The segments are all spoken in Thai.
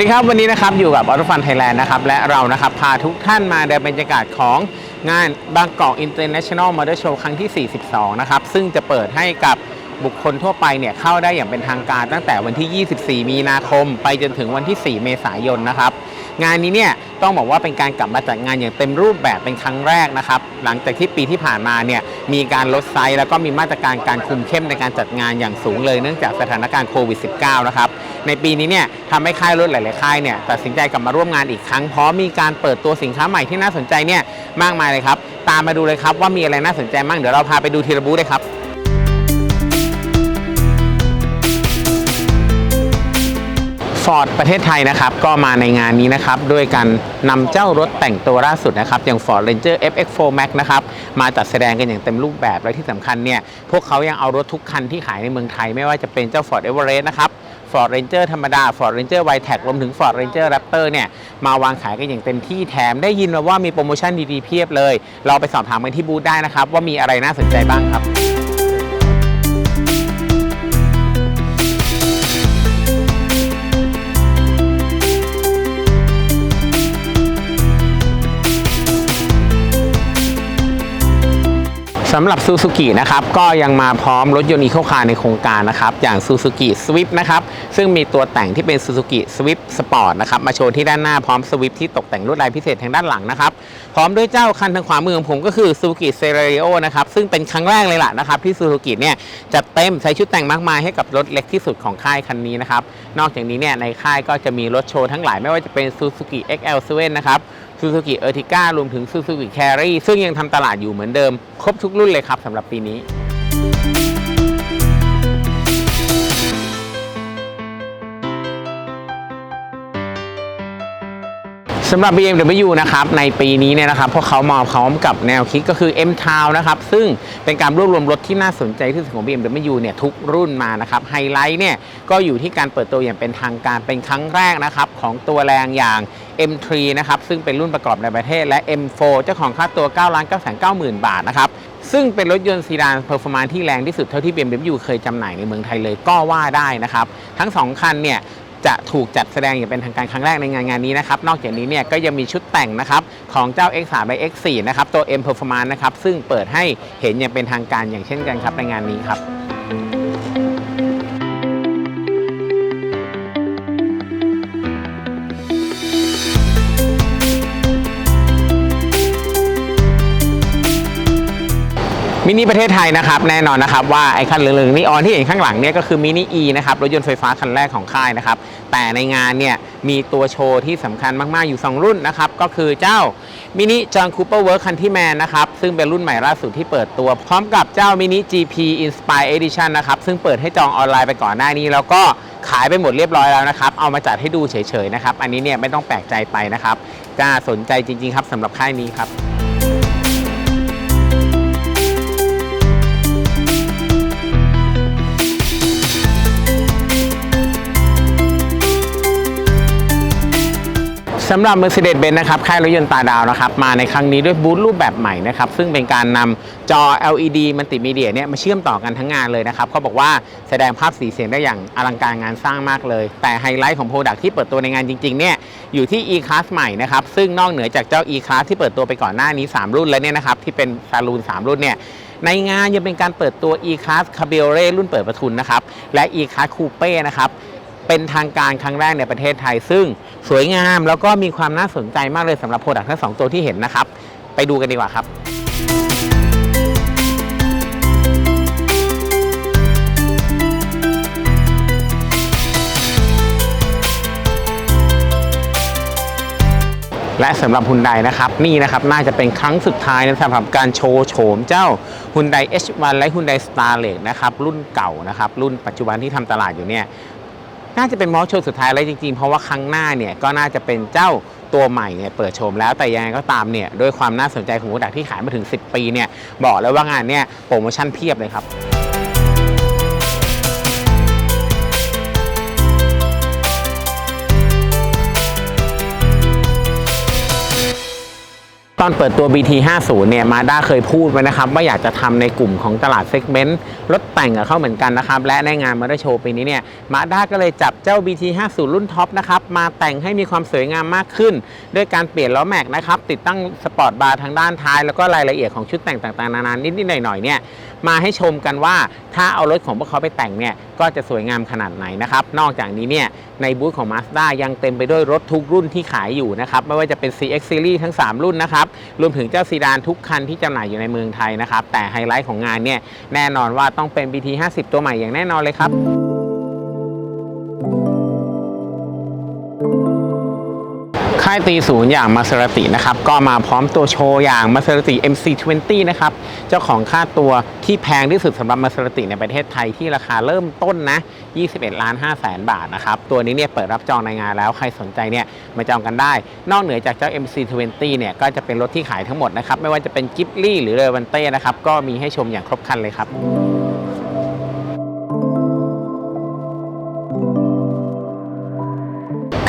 วัสดีครับวันนี้นะครับอยู่กับออโตฟันไทยแลนด์นะครับและเรานะครับพาทุกท่านมาในบรรยากาศของงานบางกอกอินเตอร์เนชั่นแนลมอเตอร์โชว์ครั้งที่ 42 นะครับ ซึ่งจะเปิดให้กับ บุคคลทั่วไปเนี่ยเข้าได้อย่างเป็นทางการตั้งแต่วันที่ 24 มีนาคม ไปจนถึงวันที่ 4 เมษายนนะครับงานนี้เนี่ยต้องบอกว่าเป็นการกลับมาจัดงานอย่างเต็มรูปแบบเป็นครั้งแรกนะครับหลังจากที่ปีที่ผ่านมาเนี่ยมีการลดไซส์แล้วก็มีมาตรการการคุมเข้มในการจัดงานอย่างสูงเลยเนื่องจากสถานการณ์โควิด -19 นะครับในปีนี้เนี่ยทำให้ค่ายรถหลาย ๆ ค่ายเนี่ยตัดสินใจกลับมาร่วมงานอีกครั้งเพราะมีการเปิดตัวสินค้าใหม่ที่น่าสนใจเนี่ยมากมายเลยครับ ตามมาดูเลยครับว่ามีอะไรน่าสนใจบ้างเดี๋ยวเราพาไปดูทีละบูธเลยครับ ฟอร์ดประเทศไทยนะครับก็มาในงานนี้นะครับด้วยการนำเจ้ารถแต่งตัวล่าสุดนะครับอย่าง Ford Ranger FX4 Max นะครับมาจัดแสดงกันอย่างเต็มรูปแบบและที่สำคัญเนี่ยพวกเขายังเอารถทุกคันที่ขายในเมืองไทย ไม่ว่าจะเป็นเจ้า Ford Everest นะครับ Ford Ranger ธรรมดา Ford Ranger w i t e c รวมถึง Ford Ranger Raptor เนี่ยมาวางขายกันอย่างเต็มที่แถมได้ยินมาว่ามีโปรโมชั่นดีๆเพียบเลย เราไปสอบถามกันที่บูธได้นะครับว่ามีอะไรน่าสนใจบ้างครับ สำหรับซูซูกินะครับก็ยังมาพร้อมรถยนต์อีโคคาร์ในโครงการนะครับอย่างซูซูกิสวิฟนะครับซึ่งมีตัวแต่งที่เป็นซูซูกิสวิฟสปอร์ตนะครับมาโชว์ที่ด้านหน้าพร้อมสวิฟที่ตกแต่งลวดลายพิเศษทางด้านหลังนะครับพร้อมด้วยเจ้าคันทางขวามือของผมก็คือซูซูกิเซเรีโอนะครับซึ่งเป็นครั้งแรกเลยล่ะนะครับที่ซูซูกิเนี่ยจัดเต็มใช้ชุดแต่งมากมายให้กับรถเล็กที่สุดของค่ายคันนี้นะครับนอกจากนี้เนี่ยในค่ายก็จะมีรถโชว์ทั้งหลายไม่ว่าจะเป็นซูซูกิ XL7 นะครับ ซูซูกิเออร์ติก้ารวมถึงซูซูกิแครี่ซึ่งยังทำตลาดอยู่เหมือนเดิม ครบทุกรุ่นเลยครับสำหรับปีนี้ สำหรับ BMW นะครับในปีนี้เนี่ยนะครับพวกเขามาพร้อมกับแนวคิดก็คือ M Town นะครับซึ่งเป็นการรวบรวมรถที่น่าสนใจที่สุดของ BMW เนี่ยทุกรุ่นมานะครับไฮไลท์เนี่ยก็อยู่ที่การเปิดตัวอย่างเป็นทางการเป็นครั้งแรกนะครับของตัวแรงอย่าง M3 นะครับซึ่งเป็นรุ่นประกอบในประเทศและ M4 เจ้าของค่าตัว 9 9 9 0 0 0 บาทนะครับซึ่งเป็นรถยนต์ซีดานเพอร์ฟอร์มานที่แรงที่สุดเท่าที่ BMW เคยจำหน่ายในเมืองไทยเลยก็ว่าได้นะครับทั้งสองคันเนี่ย จะถูกจัดแสดงอย่างเป็นทางการครั้งแรกในงานงานนี้นะครับ นอกจากนี้เนี่ยก็ยังมีชุดแต่งนะครับของเจ้า X3 และ X4 นะครับตัว M Performance นะครับซึ่งเปิดให้เห็นอย่างเป็นทางการอย่างเช่นกันครับในงานนี้ครับ มินิประเทศไทยนะครับแน่นอนนะครับว่าไอ้คันเหลืองๆนี่ออนที่เห็นข้างหลังเนี่ยก็คือมินิ E นะครับรถยนต์ไฟฟ้าคันแรกของค่ายนะครับแต่ในงานเนี่ยมีตัวโชว์ที่สำคัญมากๆอยู่ 2 รุ่นนะครับก็คือเจ้ามินิจอห์นคูเปอร์เวิร์คคันที่แมนนะครับซึ่งเป็นรุ่นใหม่ล่าสุดที่เปิดตัว พร้อมกับเจ้ามินิ GP Inspire Edition นะครับซึ่งเปิดให้จองออนไลน์ไปก่อนหน้านี้ แล้วก็ขายไปหมดเรียบร้อยแล้วนะครับเอามาจัดให้ดูเฉยๆนะครับอันนี้เนี่ยไม่ต้องแปลกใจไปนะครับน่าสนใจจริงๆครับสำหรับค่ายนี้ครับ สำหรับ Mercedes-Benz นะครับค่ายรถยนต์ตาดาวนะครับมาในครั้งนี้ด้วยบูธรูปแบบใหม่นะครับซึ่งเป็นการนำจอ LED มัลติมีเดียเนี่ยมาเชื่อมต่อกันทั้งงานเลยนะครับเขาบอกว่าแสดงภาพสีเสียงได้อย่างอลังการงานสร้างมากเลย แต่ไฮไลท์ของโปรดักที่เปิดตัวในงานจริงๆเนี่ยอยู่ที่ E-Class ใหม่นะครับซึ่งนอกเหนือจากเจ้า E-Class ที่เปิดตัวไปก่อนหน้านี้ 3 รุ่นแล้วเนี่ยนะครับที่เป็นซาลูน 3 รุ่นเนี่ยในงานยังเป็นการเปิดตัว E-Class Cabriolet รุ่นเปิดประทุนนะครับและ E-Class Coupe นะครับ เป็นทางการครั้งแรกในประเทศไทย ซึ่งสวยงามแล้วก็มีความน่าสนใจมากเลยสำหรับโปรดักทั้งสองตัวที่เห็นนะครับ ไปดูกันดีกว่าครับและสำหรับฮุนไดนะครับนี่นะครับน่าจะเป็นครั้งสุดท้ายนะสำหรับการโชว์โฉมเจ้าฮุนได H1 และฮุนได Starlet นะครับรุ่นเก่านะครับรุ่นปัจจุบันที่ทำตลาดอยู่เนี่ย น่าจะเป็นมอสโชว์สุดท้ายแล้วจริงๆ เพราะว่าครั้งหน้าเนี่ยก็น่าจะเป็นเจ้าตัวใหม่เนี่ยเปิดโฉมแล้วแต่ยังไงก็ตามเนี่ยด้วยความน่าสนใจของโปรดักที่ขายมาถึง 10 ปีเนี่ยบอกเลยว่างานเนี่ยโปรโมชั่นเพียบเลยครับ ตอนเปิดตัว BT 50 เนี่ยมาด้าเคยพูดไว้นะครับ ว่าอยากจะทำในกลุ่มของตลาดเซกเมนต์รถแต่งกับเขาเหมือนกันนะครับ และในงานมอเตอร์โชว์ปีนี้เนี่ยมาด้าก็เลยจับเจ้า BT 50 รุ่นท็อปนะครับ มาแต่งให้มีความสวยงามมากขึ้น ด้วยการเปลี่ยนล้อแม็กนะครับ ติดตั้งสปอร์ตบาร์ทางด้านท้าย แล้วก็รายละเอียดของชุดแต่งต่างๆ นานานิดๆหน่อยๆเนี่ยมาให้ชมกันว่าถ้าเอารถของพวกเขาไปแต่งเนี่ยก็จะสวยงามขนาดไหนนะครับ นอกจากนี้เนี่ยในบูธของ Mazda ยังเต็มไปด้วยรถทุกรุ่นที่ขายอยู่นะครับไม่ว่าจะเป็น CX Series ทั้ง 3 รุ่นนะครับรวมถึงเจ้าซีดานทุกคันที่จำหน่ายอยู่ในเมืองไทยนะครับ แต่ไฮไลท์ของงานเนี่ยแน่นอนว่าต้องเป็น BT 50 ตัวใหม่อย่างแน่นอนเลยครับ ค่ายตีศูนย์อย่างมาเซราตินะครับ ก็มาพร้อมตัวโชว์อย่างมาเซราติ MC20 นะครับ เจ้าของค่าตัวที่แพงที่สุดสำหรับมาเซราติในประเทศไทยที่ราคาเริ่มต้นนะ 21ล้าน5แสนบาทนะครับ ตัวนี้เนี่ยเปิดรับจองในงานแล้วใครสนใจเนี่ยมาจองกันได้ นอกเหนือจากเจ้า MC20 เนี่ยก็จะเป็นรถที่ขายทั้งหมดนะครับ ไม่ว่าจะเป็นกิฟลี่หรือเรวันเต้นะครับก็มีให้ชมอย่างครบครันเลยครับ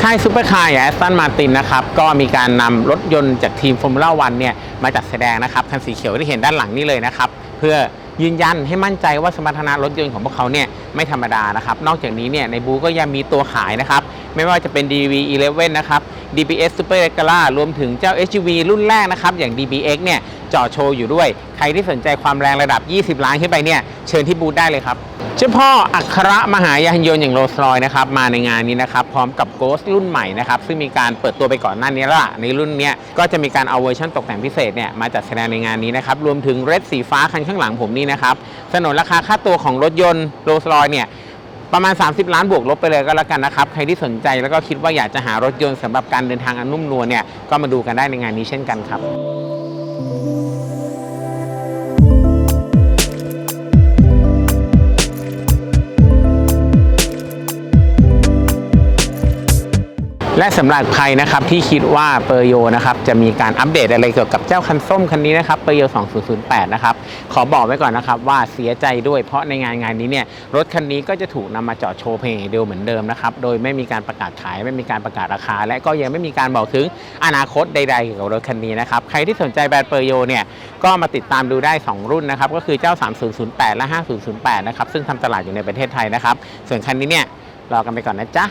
ค่ายซูเปอร์คาร์อย่างแอสตันมาตินนะครับก็มีการนำรถยนต์จากทีมฟอร์มูล่าวันเนี่ยมาจัดแสดงนะครับคันสีเขียวที่เห็นด้านหลังนี่เลยนะครับเพื่อยืนยันให้มั่นใจว่าสมรรถนะรถยนต์ของพวกเขาเนี่ยไม่ธรรมดานะครับนอกจากนี้เนี่ยในบูก็ยังมีตัวขายนะครับ ไม่ว่าจะเป็น DV11 นะครับ DBS Super r e g u l a รวมถึงเจ้า SUV รุ่นแรกนะครับ อย่าง DBX เนี่ยจอดโชว์อยู่ด้วย ใครที่สนใจความแรงระดับ 20 ล้านขึ้นไปเนี่ย เชิญที่บูธได้เลยครับเจ้าพ่ออัครมหายานยนต์อย่างโรลส์รอยนะครับ มาในงานนี้นะครับ พร้อมกับโกสรุ่นใหม่นะครับ ซึ่งมีการเปิดตัวไปก่อนหน้านี้แล้วล่ะในรุ่นเนี้ยก็จะมีการเอาเวอร์ชันตกแต่งพิเศษเนี่ยมาจัดแสดงในงานนี้นะครับ รวมถึงเรดสีฟ้าคันข้างหลังผมนี่นะครับสนนราคาค่าตัวของรถยนต์โรลส์รอยเนี่ย ประมาณ 30 ล้านบวกลบไปเลยก็แล้วกันนะครับ ใครที่สนใจแล้วก็คิดว่าอยากจะหารถยนต์สำหรับการเดินทางอันนุ่มนวลเนี่ยก็มาดูกันได้ในงานนี้เช่นกันครับ และสำหรับใครนะครับที่คิดว่าเปอร์โยนะครับจะมีการอัปเดตอะไรเกี่ยวกับเจ้าคันส้มคันนี้นะครับเปอร์โย 2008 นะครับขอบอกไว้ก่อนนะครับว่าเสียใจด้วยเพราะในงานงานนี้เนี่ยรถคันนี้ก็จะถูกนำมาจอดโชว์เพลงอย่างเดียวเหมือนเดิมนะครับโดยไม่มีการประกาศขายไม่มีการประกาศราคา และก็ยังไม่มีการบอกถึงอนาคตใดๆเกี่ยวกับรถคันนี้นะครับใครที่สนใจแบรนด์เปอร์โยเนี่ยก็มาติดตามดูได้ 2 รุ่นนะครับก็คือเจ้า 3008 และ 5008 นะครับซึ่งทำตลาดอยู่ในประเทศไทยนะครับส่วนคันนี้เนี่ยรอกันไปก่อนนะจ๊ะ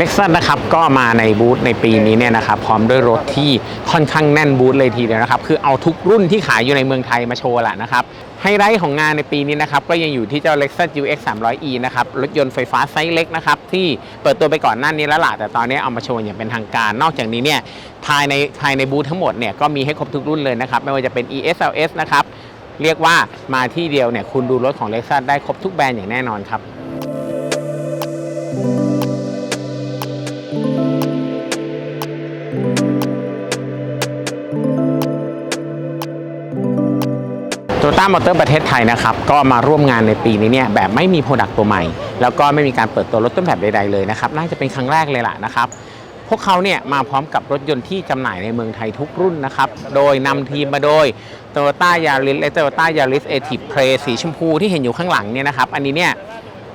เล็กซัสนะครับก็มาในบูธในปีนี้เนี่ยนะครับพร้อมด้วยรถที่ค่อนข้างแน่นบูธเลยทีเดียวนะครับคือเอาทุกรุ่นที่ขายอยู่ในเมืองไทยมาโชว์แหละนะครับไฮไลท์ของงานในปีนี้นะครับก็ยังอยู่ที่เจ้า Lexus UX 300e นะครับรถยนต์ไฟฟ้าไซส์เล็กนะครับที่เปิดตัวไปก่อนหน้านี้แล้วล่ะแต่ตอนนี้เอามาโชว์อย่างเป็นทางการ นอกจากนี้เนี่ยภายในภายในบูธทั้งหมดเนี่ยก็มีให้ครบทุกรุ่นเลยนะครับไม่ว่าจะเป็น ESLS นะครับเรียกว่ามาที่เดียวเนี่ยคุณดูรถของ Lexus ได้ครบทุกแบรนด์อย่างแน่นอนครับ ตต้ามอเตอร์ประเทศไทยนะครับก็มาร่วมงานในปีนี้เนี่ยแบบไม่มีโปรดักต์ตัวใหม่ แล้วก็ไม่มีการเปิดตัวรถต้นแบบใดๆเลยนะครับน่าจะเป็นครั้งแรกเลยล่ะนะครับพวกเขาเนี่ยมาพร้อมกับรถยนต์ที่จำหน่ายในเมืองไทยทุกรุ่นนะครับ โดยนำทีมมาโดย Toyota Yaris และ Toyota Yaris a t i v Play สีชมพูที่เห็นอยู่ข้างหลังเนี่ยนะครับ อันนี้เนี่ย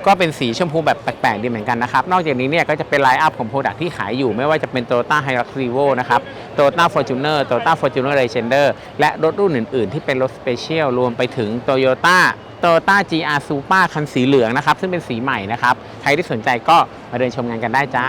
ก็เป็นสีชมพูแบบแปลกๆดีเหมือนกันนะครับ นอกจากนี้เนี่ยก็จะเป็นไลน์อัพของโปรดักที่ขายอยู่ ไม่ว่าจะเป็น Toyota Hilux Revo นะครับ Toyota Fortuner Toyota Fortuner Legender และรถรุ่นอื่น ๆ ที่เป็นรถสเปเชียลรวมไปถึง Toyota Toyota GR Supra คันสีเหลืองนะครับ ซึ่งเป็นสีใหม่นะครับ ใครที่สนใจก็มาเดินชมงานกันได้จ้า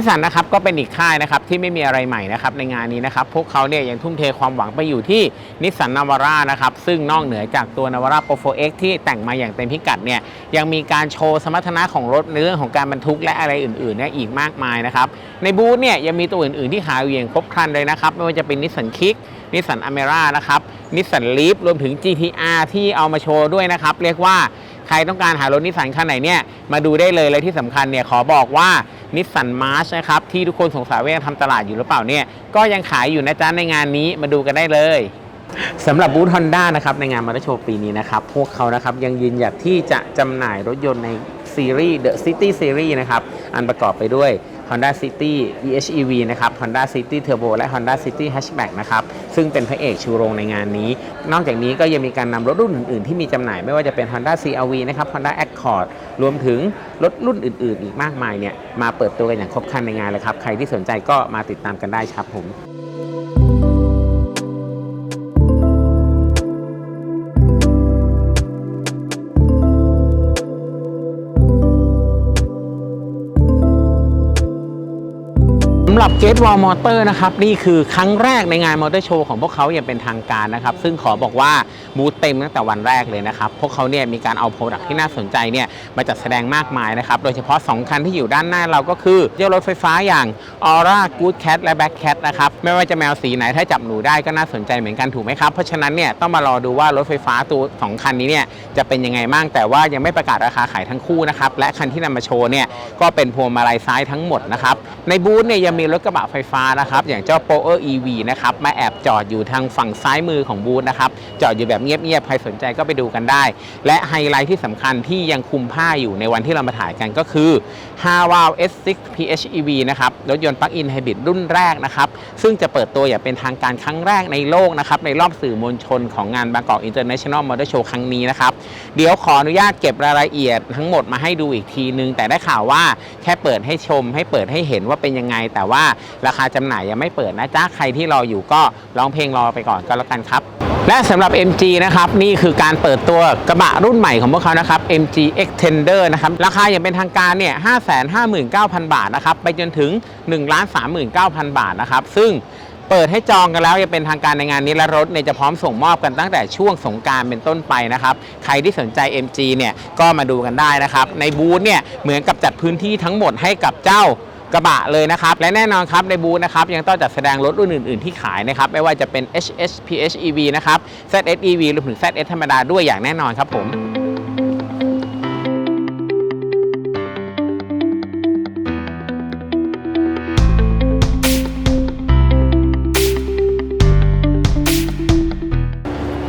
นิสสันนะครับก็เป็นอีกค่ายนะครับที่ไม่มีอะไรใหม่นะครับในงานนี้นะครับพวกเขาเนี่ยยังทุ่มเทความหวังไปอยู่ที่นิสสันนาวาร่านะครับซึ่งนอกเหนือจากตัวนาวาร่าโปรโฟเอ็กที่แต่งมาอย่างเต็มพิกัดเนี่ยยังมีการโชว์สมรรถนะของรถในเรื่องของการบรรทุกและอะไรอื่นๆเนี่ยอีกมากมายนะครับในบูธเนี่ยยังมีตัวอื่นๆที่ขาอยู่อย่างครบครันเลยนะครับไม่ว่าจะเป็นนิสสันคิกนิสสันอเมร่านะครับนิสสันลีฟรวมถึง GTR ที่เอามาโชว์ด้วยนะครับเรียกว่า ใครต้องการหารถนิสสันคันไหนเนี่ยมาดูได้เลยและที่สำคัญเนี่ยขอบอกว่านิสสันมาร์ชนะครับที่ทุกคนสงสัยว่ายังทำตลาดอยู่หรือเปล่าเนี่ยก็ยังขายอยู่นะจ๊ะในงานนี้มาดูกันได้เลยสำหรับบูธฮอนด้านะครับในงานมอเตอร์โชว์ปีนี้นะครับพวกเขานะครับยังยืนหยัดที่จะจำหน่ายรถยนต์ใน ซีรีส์ The City Series นะครับอันประกอบไปด้วย Honda City EHEV นะครับ Honda City Turbo และ Honda City Hatchback นะครับ ซึ่งเป็นพระเอกชูโรงในงานนี้ นอกจากนี้ก็ยังมีการนำรถรุ่นอื่น ๆ ที่มีจำหน่ายไม่ว่าจะเป็น Honda CRV นะครับ Honda Accord รวมถึงรถรุ่นอื่น ๆ อีกมากมายเนี่ยมาเปิดตัวกันอย่างครบครันในงานเลยครับ ใครที่สนใจก็มาติดตามกันได้ครับผม หรับ Gate Wall Motor นะครับนี่คือครั้งแรกในงานมอเตอร์โชว์ของพวกเขาอย่างเป็นทางการนะครับ ซึ่งขอบอกว่าบูธเต็มตั้งแต่วันแรกเลยนะครับ พวกเขาเนี่ยมีการเอาโปรดักที่น่าสนใจเนี่ยมาจัดแสดงมากมายนะครับ โดยเฉพาะ 2 คันที่อยู่ด้านหน้าเราก็คือเจ้ารถไฟฟ้าอย่าง Aura Good Cat และ Black Cat นะครับ ไม่ว่าจะแมวสีไหนถ้าจับหนูได้ก็น่าสนใจเหมือนกันถูกไหมครับ เพราะฉะนั้นเนี่ยต้องมารอดูว่ารถไฟฟ้าตัวสองคันนี้เนี่ยจะเป็นยังไงบ้างแต่ว่ายังไม่ประกาศราคาขายทั้งคู่นะครับและคันที่นำมาโชว์เนี่ยก็เป็นพวงมาลัยซ้ายทั้งหมดนะครับในบูธเนี่ยยังมีรถกระบะไฟฟ้านะครับอย่างเจ้า p o e r EV นะครับมาแอบจอดอยู่ทางฝั่งซ้ายมือของบูธนะครับจอดอยู่แบบเงียบๆใครสนใจก็ไปดูกันได้ และไฮไลท์ที่สำคัญที่ยังคุมผ้าอยู่ในวันที่เรามาถ่ายกันก็คือ 5 w a l S6 PHEV นะครับรถยนต์ปลั๊กอินไฮบริดรุ่นแรกนะครับซึ่งจะเปิดตัวอย่างเป็นทางการครั้งแรกในโลกนะครับในรอบสื่อมวลชนของงานบางกอก International Motor Show ครั้งนี้นะครับเดี๋ยวขออนุญาตเก็บรายละเอียดทั้งหมดมาให้ดูอีกทีนึง แต่ได้ข่าวว่าแค่เปิดให้ชมให้เปิดให้เห็นว่าเป็นยังไงแต่ว่าราคาจำหน่ายยังไม่เปิดนะจ๊ะใครที่รออยู่ก็ร้องเพลงรอไปก่อนก็แล้วกันครับ และสำหรับ MG นะครับนี่คือการเปิดตัวกระบะรุ่นใหม่ของพวกเขานะครับ MG Extender นะครับราคาอย่างเป็นทางการเนี่ย559,000 บาทนะครับไปจนถึง 1,39,000 บาทนะครับซึ่งเปิดให้จองกันแล้วยังเป็นทางการในงานนี้และรถเนี่ยจะพร้อมส่งมอบกันตั้งแต่ช่วงสงการเป็นต้นไปนะครับ ใครที่สนใจ MG เนี่ยก็มาดูกันได้นะครับ ในบูธเนี่ยเหมือนกับจัดพื้นที่ทั้งหมดให้กับเจ้า กระบะเลยนะครับ และแน่นอนครับในบูธนะครับยังต้องจัดแสดงรถรุ่นอื่น ๆ ที่ขายนะครับ ไม่ว่าจะเป็น HS PHEV นะครับ ZSEV รวมถึง ZS ธรรมดาด้วยอย่างแน่นอนครับผม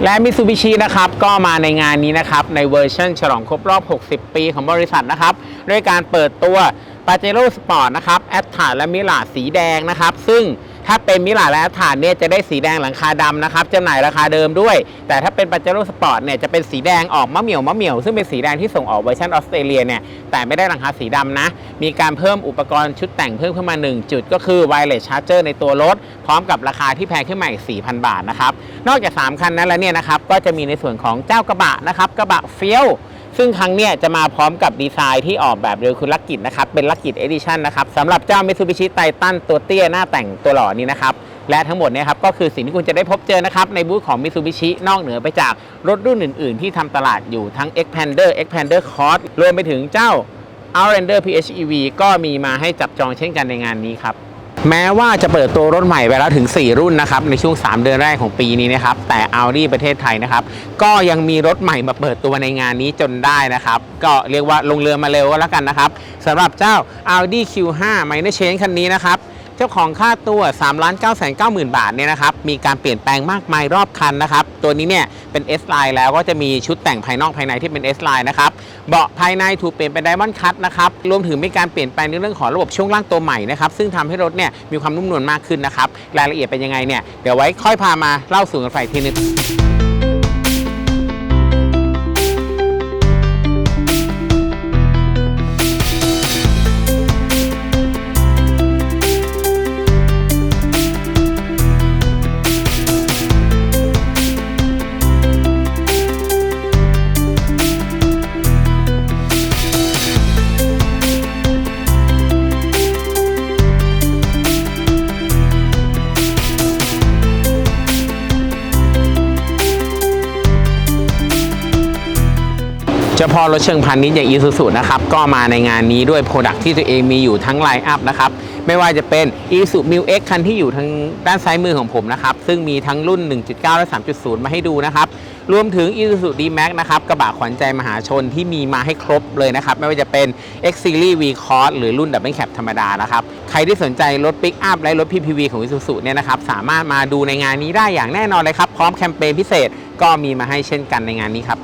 และมิ t ซูบิชินะครับก็มาในงานนี้นะครับในเวอร์ชันฉลองครบรอบ 60 ปีของบริษัทนะครับ ด้วยการเปิดตัว p a j e r o Sport นะครับแอต a และมิลาสีแดงนะครับ ซึ่งถ้าเป็นมิลาและแอต a เนี่ยจะได้สีแดงหลังคาดำนะครับจำหน่ายราคาเดิมด้วย แต่ถ้าเป็น p a j e r o Sport เนี่ยจะเป็นสีแดงออกมะเหมี่ยวมะเหมี่ยวซึ่งเป็นสีแดงที่ส่งออกเวอร์ชันออสเตรเลียเนี่ยแต่ไม่ได้หลังคาสีดำนะ มีการเพิ่มอุปกรณ์ชุดแต่งเพิ่มขึ้นมา 1 จุดก็คือ Wireless Charger ในตัวรถ พร้อมกับราคาที่แพงขึ้นมาอีก 4,000 บาทนะครับนอกจาก 3 คันนั้นแล้วเนี่ยนะครับก็จะมีในส่วนของเจ้ากระบะนะครับกระบะเฟี้ยว ซึ่งครั้งเนี้ยจะมาพร้อมกับดีไซน์ที่ออกแบบโดยคุณลักกิจนะครับ เป็นลักกิจเอดิชันนะครับสำหรับเจ้า Mitsubishi Titan ตัวเตี้ยหน้าแต่งตัวหล่อนี้นะครับ และทั้งหมดเนี่ยครับก็คือสิ่งที่คุณจะได้พบเจอนะครับ ในบูธของ Mitsubishi นอกเหนือไปจากรถรุ่นอื่น ๆ ที่ทำตลาดอยู่ทั้ง Xpander Xpander Cross รวมไปถึงเจ้า Outlander PHEV ก็มีมาให้จับจองเช่นกันในงานนี้ครับ แม้ว่าจะเปิดตัวรถใหม่ไปแล้วถึง 4 รุ่นนะครับในช่วง 3 เดือนแรกของปีนี้นะครับแต่ Audi ประเทศไทยนะครับก็ยังมีรถใหม่มาเปิดตัวในงานนี้จนได้นะครับก็เรียกว่าลงเรือมาเร็วก็แล้วกันนะครับสำหรับเจ้า Audi Q5 Minor Change คันนี้นะครับ จ้าของค่าตัว3 9 9 0 0 0 บาทเนี่ยนะครับมีการเปลี่ยนแปลงมากมายรอบคันนะครับตัวนี้เนี่ยเป็น S line แล้วก็จะมีชุดแต่งภายนอกภายในที่เป็น S line นะครับเบาะภายในถูกเปลี่ยนเป็น Diamond Cut นะครับรวมถึงมีการเปลี่ยนแปลงในเรื่องของระบบช่วงล่างตัวใหม่นะครับซึ่งทำให้รถเนี่ยมีความนุ่มนวลมากขึ้นนะครับรายละเอียดเป็นยังไงเนี่ยเดี๋ยวไว้ค่อยพามาเล่าสู่กันฟังอีกทีนึง เฉพาะรถเชิงพาณิชย์อย่าง Isuzu นะครับก็มาในงานนี้ด้วยโปรดักที่ตัวเองมีอยู่ทั้งไลน์อัพนะครับไม่ว่าจะเป็น Isuzu m u X คันที่อยู่ทางด้านซ้ายมือของผมนะครับซึ่งมีทั้งรุ่น 1.9 และ 3.0 มาให้ดูนะครับรวมถึง Isuzu D-Max นะครับกระบะขวัญใจมหาชนที่มีมาให้ครบเลยนะครับไม่ว่าจะเป็น X Series V Cross หรือรุ่น Double Cab ธรรมดานะครับใครที่สนใจรถปิกอัพและรถ PPV ของ Isuzu เนี่ยนะครับสามารถมาดูในงานนี้ได้อย่างแน่นอนเลยครับพร้อมแคมเปญพิเศษก็มีมาให้เช่นกันในงานนี้ครับ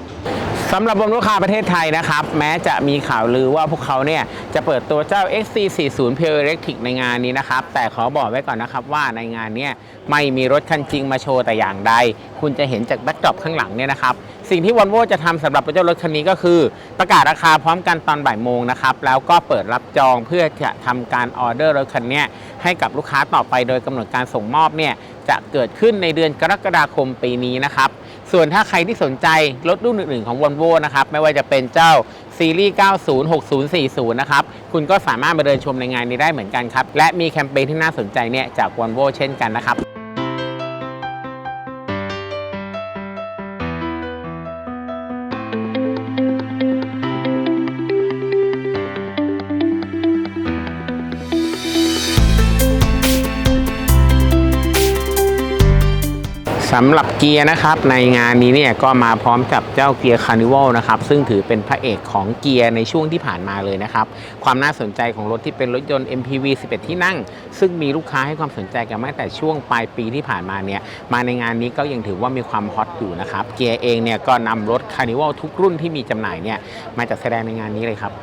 สำหรับบนลูกค้าประเทศไทยนะครับ แม้จะมีข่าวลือว่าพวกเขาเนี่ย จะเปิดตัวเจ้า XC40 Pure Electric ในงานนี้นะครับ แต่ขอบอกไว้ก่อนนะครับว่าในงานเนี้ไม่มีรถคันจริงมาโชว์แต่อย่างใด คุณจะเห็นจากแบ็กดรอปข้างหลังเนี่ยนะครับ สิ่งที่ Volvo จะทำสำหรับเจ้ารถคันนี้ก็คือ ประกาศราคาพร้อมกันตอนบ่ายโมงนะครับ แล้วก็เปิดรับจองเพื่อจะทำการออเดอร์รถคันนี้ให้กับลูกค้าต่อไปโดยกำหนดการส่งมอบเนี่ยจะเกิดขึ้นในเดือนกรกฎาคมปีนี้นะครับ ส่วนถ้าใครที่สนใจรถรุ่นอื่นๆของ Volvo นะครับ ไม่ว่าจะเป็นเจ้าซีรีส์ 90 60 40 นะครับ คุณก็สามารถมาเดินชมในงานนี้ได้เหมือนกันครับ และมีแคมเปญที่น่าสนใจเนี่ยจาก Volvo เช่นกันนะครับ สำหรับเกียร์นะครับในงานนี้เนี่ยก็มาพร้อมกับเจ้าเกียร์คาร์นิวัลนะครับซึ่งถือเป็นพระเอกของเกียร์ในช่วงที่ผ่านมาเลยนะครับ ความน่าสนใจของรถที่เป็นรถยนต์ MPV 11 ที่นั่ง ซึ่งมีลูกค้าให้ความสนใจกันมาตั้งแต่ช่วงปลายปีที่ผ่านมาเนี่ยมาในงานนี้ก็ยังถือว่ามีความฮอตอยู่นะครับเกียร์เองเนี่ยก็นำรถคาร์นิวัลทุกรุ่นที่มีจำหน่ายเนี่ยมาจัดแสดงในงานนี้เลยครับ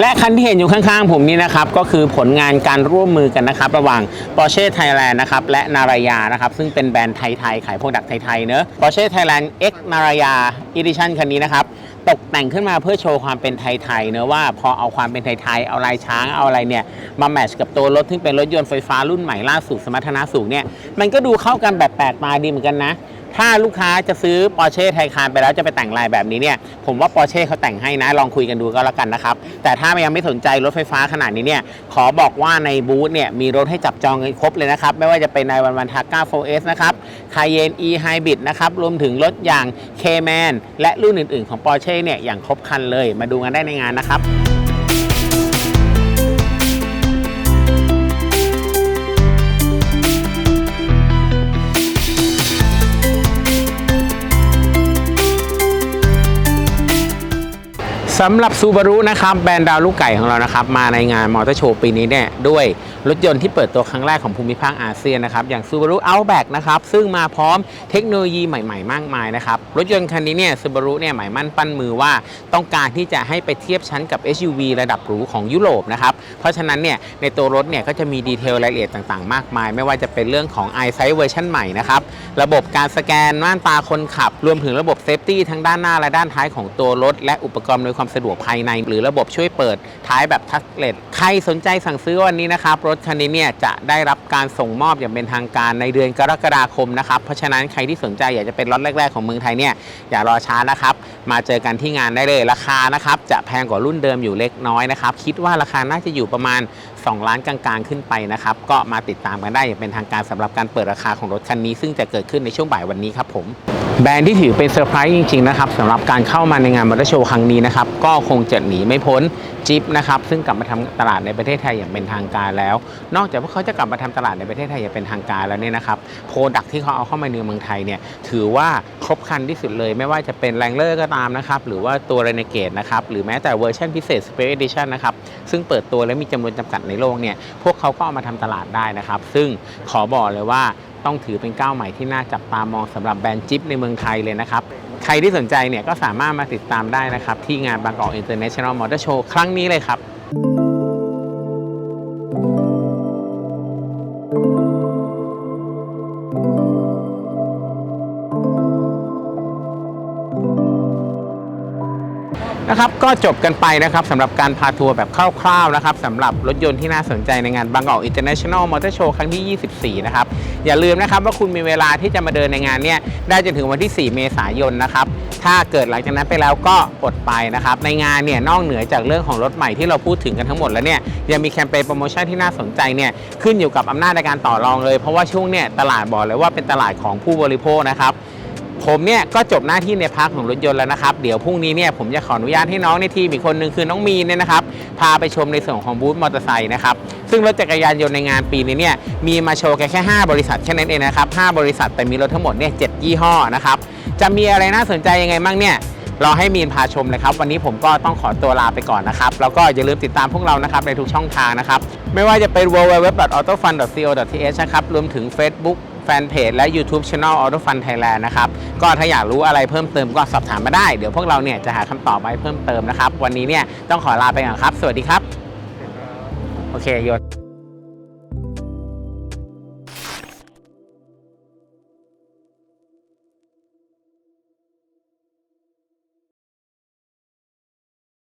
และคันที่เห็นอยู่ข้างๆ ผมนี่นะครับก็คือผลงานการร่วมมือกันนะครับ ระหว่าง Porsche Thailand นะครับและนารายานะครับซึ่งเป็นแบรนด์ไทยๆขายพวกดักไทยๆเนอะ Porsche Thailand X นารายา Edition คันนี้นะครับตกแต่งขึ้นมาเพื่อโชว์ความเป็นไทยๆเนอะว่าพอเอาความเป็นไทยๆเอาลายช้างเอาอะไรเนี่ยมาแมทช์กับตัวรถที่เป็นรถยนต์ไฟฟ้ารุ่นใหม่ล่าสุดสมรรถนะสูงเนี่ยมันก็ดูเข้ากันแบบแปลกตาดีเหมือนกันนะ ถ้าลูกค้าจะซื้อ Porsche Taycan ไปแล้วจะไปแต่งลายแบบนี้เนี่ย ผมว่า Porsche เขาแต่งให้นะ ลองคุยกันดูก็แล้วกันนะครับ แต่ถ้ายังไม่สนใจรถไฟฟ้าขนาดนี้เนี่ย ขอบอกว่าในบูธเนี่ยมีรถให้จับจองครบเลยนะครับ ไม่ว่าจะเป็นในวันวันทาก้า 4S นะครับ Cayenne E Hybrid นะครับ รวมถึงรถอย่าง Cayman และรุ่นอื่นๆ ของ Porsche เนี่ยอย่างครบคันเลย มาดูกันได้ในงานนะครับ สำหรับ Subaru นะครับแบรนด์ดาวลูกไก่ของเรานะครับมาในงานมอเตอร์โชว์ปีนี้เนี่ยด้วย รถยนต์ที่เปิดตัวครั้งแรกของภูมิภาคอาเซียนนะครับอย่าง Subaru Outback นะครับซึ่งมาพร้อมเทคโนโลยีใหม่ๆ มากมายนะครับรถยนต์คันนี้เนี่ย Subaru เนี่ยหมายมั่นปั้นมือว่าต้องการที่จะให้ไปเทียบชั้นกับ SUV ระดับหรูของยุโรปนะครับเพราะฉะนั้นเนี่ยในตัวรถเนี่ยก็จะมีดีเทลรายละเอียดต่างๆ มากมาย ไม่ว่าจะเป็นเรื่องของ EyeSight เวอร์ชันใหม่นะครับระบบการสแกนม่านตาคนขับ รวมถึงระบบเซฟตี้ทั้งด้านหน้าและด้านท้ายของตัวรถ และอุปกรณ์อำนวยความสะดวกภายใน หรือระบบช่วยเปิดท้ายแบบทัชเลตใครสนใจสั่งซื้อวันนี้นะครับรถคันนี้เนี่ยจะได้รับการส่งมอบอย่างเป็นทางการในเดือนกรกฎาคมนะครับ เพราะฉะนั้นใครที่สนใจอยากจะเป็นรถแรก ๆ ของเมืองไทยเนี่ยอย่ารอช้านะครับ มาเจอกันที่งานได้เลยราคานะครับจะแพงกว่ารุ่นเดิมอยู่เล็กน้อยนะครับ คิดว่าราคาน่าจะอยู่ประมาณ 2 ล้านกลางๆขึ้นไปนะครับ ก็มาติดตามกันได้อย่างเป็นทางการสำหรับการเปิดราคาของรถคันนี้ ซึ่งจะเกิดขึ้นในช่วงบ่ายวันนี้ครับผม แบรนด์ที่ถือเป็นเซอร์ไพรส์จริงๆนะครับสำหรับการเข้ามาในงานมอเตอร์โชว์ครั้งนี้นะครับก็คงจะหนีไม่พ้นจิปนะครับซึ่งกลับมาทำตลาดในประเทศไทยอย่างเป็นทางการแล้ว นอกจากว่าเขาจะกลับมาทำตลาดในประเทศไทยอย่างเป็นทางการแล้วเนี่ยนะครับโปรดักที่เขาเอาเข้ามาในเมืองไทยเนี่ยถือว่าครบครันที่สุดเลย ไม่ว่าจะเป็นแรงเลอร์ก็ตามนะครับหรือว่าตัว r e n e g a d e นะครับหรือแม้แต่เวอร์ชันพิเศษ Special Edition นะครับซึ่งเปิดตัวและมีจำนวนจำกัดในโลกเนี่ยพวกเขาก็เอามาทำตลาดได้นะครับซึ่งขอบอกเลยว่า ต้องถือเป็นก้าวใหม่ที่น่าจับตามองสำหรับแบรนด์จิ๊บในเมืองไทยเลยนะครับ ใครที่สนใจเนี่ยก็สามารถมาติดตามได้นะครับ ที่งานบางกอก International Motor Show ครั้งนี้เลยครับ นะครับก็จบกันไปนะครับสำหรับการพาทัวร์แบบคร่าวๆนะครับสำหรับรถยนต์ที่น่าสนใจในงานบางกอก International Motor Show ครั้งที่ 24 นะครับ อย่าลืมนะครับว่าคุณมีเวลาที่จะมาเดินในงานเนี่ยได้จนถึงวันที่ 4 เมษายนนะครับ ถ้าเกิดหลังจากนั้นไปแล้วก็อดไปนะครับ ในงานเนี่ยนอกเหนือจากเรื่องของรถใหม่ที่เราพูดถึงกันทั้งหมดแล้วเนี่ยยังมีแคมเปญโปรโมชั่นที่น่าสนใจเนี่ยขึ้นอยู่กับอำนาจในการต่อรองเลย เพราะว่าช่วงเนี่ยตลาดบอกเลยว่าเป็นตลาดของผู้บริโภคนะครับ ผมเนี่ยก็จบหน้าที่ในพาร์ทของรถยนต์แล้วนะครับ เดี๋ยวพรุ่งนี้เนี่ยผมจะขออนุญาตให้น้องในทีมอีกคนหนึ่งคือน้องมีนเนี่ยนะครับ พาไปชมในส่วนของบูธมอเตอร์ไซค์นะครับ ซึ่งรถจักรยานยนต์ในงานปีนี้เนี่ยมีมาโชว์กันแค่ 5 บริษัทแค่นั้นเองนะครับ 5 บริษัทแต่มีรถทั้งหมดเนี่ย7ยี่ห้อนะครับ จะมีอะไรน่าสนใจยังไงบ้างเนี่ยรอให้มีนพาชมเลยครับ วันนี้ผมก็ต้องขอตัวลาไปก่อนนะครับ แล้วก็อย่าลืมติดตามพวกเรานะครับในทุกช่องทางนะครับ ไม่ว่าจะเป็น www.autofun.co.th นะครับ รวมถึง Facebook แฟนเพจและ YouTube Channel AutoFun Thailand นะครับก็ถ้าอยากรู้อะไรเพิ่มเติมก็สอบถามมาได้ เดี๋ยวพวกเราเนี่ยจะหาคำตอบมาให้เพิ่มเติมนะครับ วันนี้เนี่ยต้องขอลาไปก่อนครับ สวัสดีครับ โอเคโยน